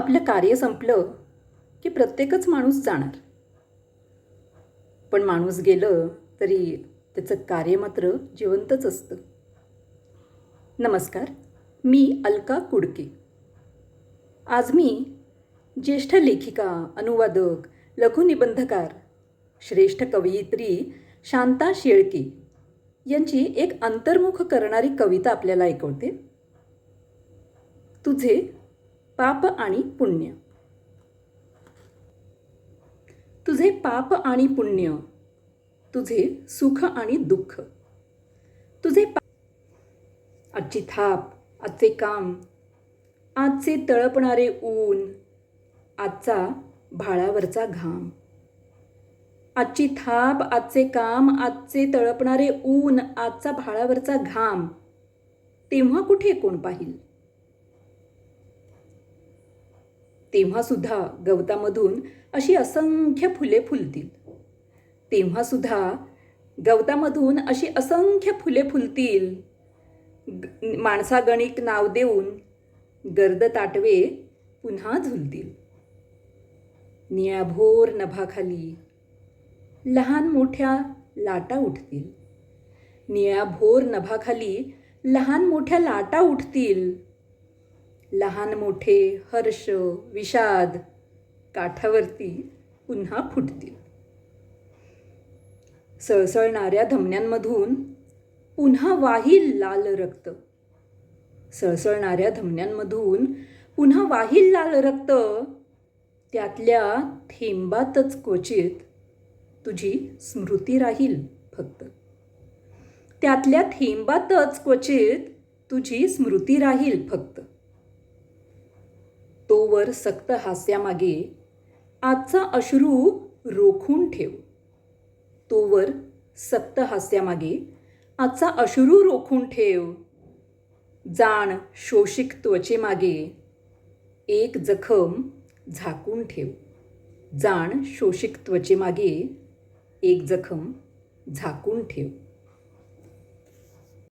आपलं कार्य संपलं की प्रत्येकच माणूस जाणार. पण माणूस गेलं तरी त्याचं कार्य मात्र जिवंतच असतं. नमस्कार मी अलका कुडके. आज मी ज्येष्ठ लेखिका अनुवादक लघुनिबंधकार श्रेष्ठ कवयित्री शांता शेळके यांची एक अंतर्मुख करणारी कविता आपल्याला ऐकवते. तुझे पाप आणि पुण्य. तुझे पाप आणि पुण्य. तुझे सुख आणि दुःख. तुझे पा आजची थाप आजचे काम आजचे तळपणारे ऊन आजचा भाळावरचा घाम. आजची थाप आजचे काम आजचे तळपणारे ऊन आजचा भाळावरचा घाम. तेव्हा कुठे कोण पाहिल? तेव्हासुद्धा गवतामधून अशी असंख्य फुले फुलतील. तेव्हासुद्धा गवतामधून अशी असंख्य फुले फुलतील. ग- माणसागणिक नाव देऊन गर्द ताटवे पुन्हा झुलतील. निळ्याभोर नभाखाली लहान मोठ्या लाटा उठतील. निळ्याभोर नभाखाली लहान मोठ्या लाटा उठतील. लहान मोठे हर्ष विषाद काठावरती पुन्हा फुटतील. सळसळणाऱ्या धमन्यांमधून पुन्हा वाहील लाल रक्त. सळसळणाऱ्या धमन्यांमधून पुन्हा वाहील लाल रक्त. त्यातल्या थेंबातच क्वचित तुझी स्मृती राहील फक्त. त्यातल्या थेंबातच क्वचित तुझी स्मृती राहील फक्त. तोवर सक्त हास्यामागे आजचा अश्रू रोखून ठेव. तोवर सक्त हास्यामागे आजचा अश्रू रोखून ठेव. जाण शोषिक त्वचेमागे एक जखम झाकून ठेव. जाण शोषिक त्वचेमागे एक जखम झाकून ठेव.